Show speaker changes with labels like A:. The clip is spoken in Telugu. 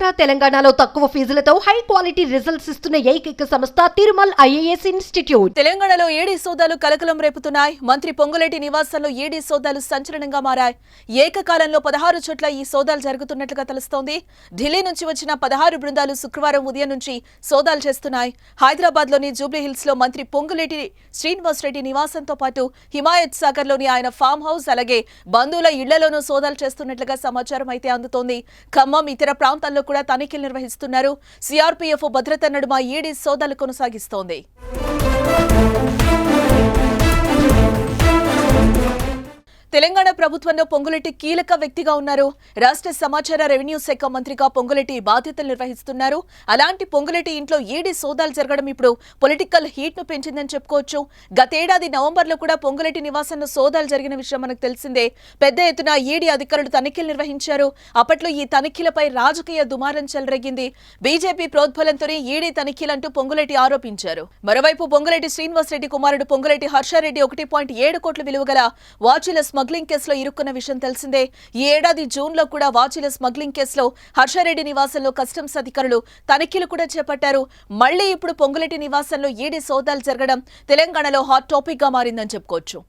A: ఆంధ్ర తెలంగాణలో తక్కువ ఫీజులతో హై క్వాలిటీ రిజల్ట్స్ ఇస్తున్న ఏకైక సంస్థ తిరుమల్ ఐఏఎస్ ఇన్స్టిట్యూట్.
B: తెలంగాణలో ఏడీ సోదాలు కలకలం రేపుతున్నాయి. మంత్రి పొంగులేటి నివాసంలో ఏడీ సోదాలు సంచలనంగా మారాయి. ఏకకాలంలో పదహారు చోట్ల ఈ సోదాలు జరుగుతున్నట్లుగా తెలుస్తోంది. ఢిల్లీ నుంచి వచ్చిన పదహారు బృందాలు శుక్రవారం ఉదయం నుంచి సోదాలు చేస్తున్నాయి. హైదరాబాద్లోని జూబ్లీహిల్స్లో మంత్రి పొంగులేటి శ్రీనివాస్ రెడ్డి నివాసంతో పాటు హిమాయత్ సాగర్లోని ఆయన ఫామ్ హౌస్ అలాగే బంధువుల ఇళ్ళలోనూ సోదాలు చేస్తున్నట్లుగా సమాచారం అయితే అందుతోంది. ఖమ్మం ఇతర ప్రాంతాల్లో కూడా తనిఖీలు నిర్వహిస్తున్నారు. సిఆర్పీఎఫ్ భద్రత నడుమ ఈడీ సోదాలు కొనసాగిస్తోంది. తెలంగాణ ప్రభుత్వంలో పొంగులెట్టి కీలక వ్యక్తిగా ఉన్నారు. రాష్ట్ర సమాచార రెవెన్యూ శాఖ మంత్రిగా పొంగులెట్టి బాధ్యతలు నిర్వహిస్తున్నారు. అలాంటి పొంగులెట్టి ఇంట్లో ఈడీ సోదాలు జరగడం ఇప్పుడు పొలిటికల్ హీట్ను పెంచిందని చెప్పుకోవచ్చు. గతేడాది నవంబర్లో కూడా పొంగులెట్టి నివాసంలో సోదాలు జరిగిన విషయం మనకు తెలిసిందే. పెద్ద ఎత్తున ఈడీ అధికారులు తనిఖీలు నిర్వహించారు. అప్పట్లో ఈ తనిఖీలపై రాజకీయ దుమారం చెలరేగింది. బీజేపీ ప్రోద్బలంతోనే ఈడీ తనిఖీలంటూ పొంగులెట్టి ఆరోపించారు. మరోవైపు పొంగులెట్టి శ్రీనివాస్ రెడ్డి కుమారుడు పొంగులెట్టి హర్షారెడ్డి ఒకటి పాయింట్ ఏడు కోట్ల విలువ గల వాచీల స్మగ్లింగ్ కేసులో ఇరుక్కున్న విషయం తెలిసిందే. ఈ ఏడాది జూన్లో కూడా వాచీల స్మగ్లింగ్ కేసులో హర్షారెడ్డి నివాసంలో కస్టమ్స్ అధికారులు తనిఖీలు కూడా చేపట్టారు. మళ్ళీ ఇప్పుడు పొంగులెట్టి నివాసంలో ఈడీ సోదాలు జరగడం తెలంగాణలో హాట్ టాపిక్గా మారిందని చెప్పుకోవచ్చు.